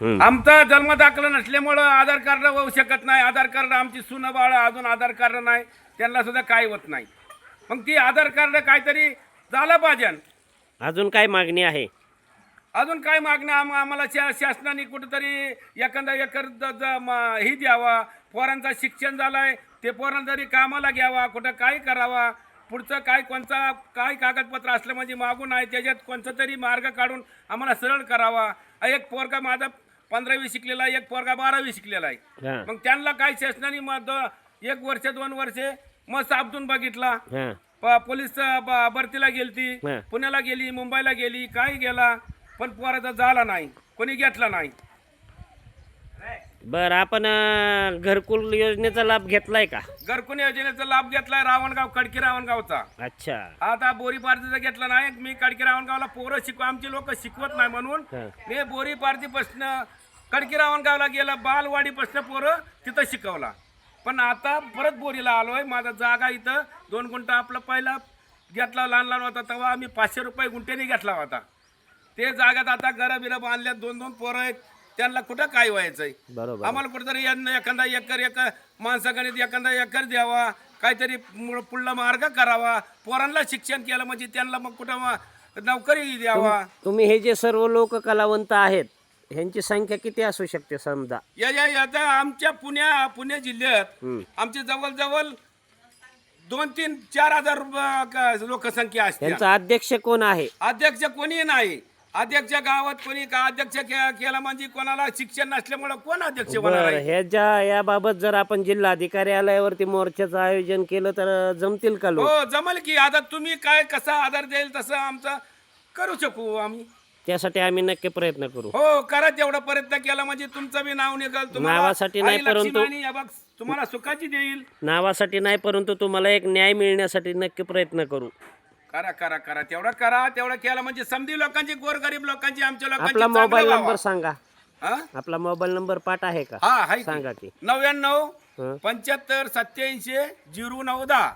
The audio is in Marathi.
आमचा जन्म दाखला नसल्यामुळं आधार कार्ड होऊ शकत नाही. आधार कार्ड आमची सुन बाळ अजून आधार कार्ड नाही. त्यांना सुद्धा काय होत नाही. मग ती आधार कार्ड काहीतरी झालं पाहिजे. अजून काय मागणी आहे? अजून काय मागणं? आम आम्हाला शा शासनाने कुठेतरी एखादा एकर ही द्यावा. पोरांचं शिक्षण झालंय. ते पोरांना तरी कामाला घ्यावा. कुठं काय करावा? पुढचं काय कोणता काय कागदपत्र असलं म्हणजे मागून आहे. त्याच्यात कोणता तरी मार्ग काढून आम्हाला सरळ करावा. एक पोरगा माझा पंधरावी शिकलेला आहे एक पोरगा बारावी शिकलेला आहे. हा. मग त्यांना काय शासनाने मग दो- एक वर्ष दोन वर्षे मग साबदून बघितला. हा. प- पोलीस ब- भरतीला गेलती हा. पुण्याला गेली मुंबईला गेली काय गेला पण पोराचा झाला नाही. कोणी घेतला नाही. बर आपण अं, घरकुल योजनेचा लाभ घेतलाय का? घरकुल योजनेचा लाभ घेतलाय रावणगाव खडकी रावणगावचा. अच्छा. आता बोरी पारतीचा घेतला नाही मी खडकी रावणगावला पोरं शिकव आमची लोक शिकवत नाही म्हणून हा. मी बोरी पारतीपासून खडकी रावणगावला गेला बालवाडीपासून पोरं तिथं शिकवला. पण आता परत बोरीला आलोय माझा जागा इथं दोन गुंठा आपला पहिला घेतला लहान लहान होता तेव्हा आम्ही पाचशे रुपये गुंठ्याने घेतला होता. ते जागात आता घरं बिरं बांधल्यात दोन दोन पोरं आहेत त्यांना कुठं काय व्हायचंय? बरोबर. आम्हाला कुठेतरी यांना एखादा एकर एकर माणसागणित एखादा एकर द्यावा काहीतरी पुढला मार्ग करावा पोरांना शिक्षण केलं म्हणजे त्यांना मग कुठं नोकरी द्यावा. तुम्ही हे जे सर्व लोक कलावंत आहेत ह्यांची संख्या किती असू शकते समजा? या या आता आमच्या पुण्या पुणे जिल्ह्यात हम्म. आमची जवळजवळ दोन तीन चार हजार क- लोकसंख्या असते. यांचा अध्यक्ष कोण आहे? अध्यक्ष कोणी नाही. अध्यक्ष गावात कोणी का अध्यक्ष के- केला म्हणजे कोणाला शिक्षण नसल्यामुळे कोण अध्यक्ष होणार बर आहे? ह्याच्या याबाबत जर आपण जिल्हाधिकारी कार्यालयावरती मोर्चाचं आयोजन केलं तर जमतील का लोक? हो जमल की. आता तुम्ही काय कसा आधार देईल तसं आमचं करू शकू आम्ही. त्यासाठी आम्ही नक्की प्रयत्न करू हो करा तेवढा प्रयत्न केला म्हणजे तुमचं बी नाव निघाल नावासाठी नाही, आई परंतु- लक्ष्मीबाई या बघ, तुम्हाला सुखाची देईल नावासाठी नाही परंतु तुम्हाला एक न्याय मिळण्यासाठी नक्की प्रयत्न करू करा करा करा तेवढा करा तेवढा केला म्हणजे समधी लोकांची गोरगरीब लोकांची आमच्या लोकांची आपला चांगलं मोबाईल व्हावं. नंबर सांगा हा? आपला मोबाईल नंबर पाठ आहे का हा हाय. सांगा की नव्याण्णव हं. पंच्याहत्तर सत्याऐंशी झिरो नऊ दहा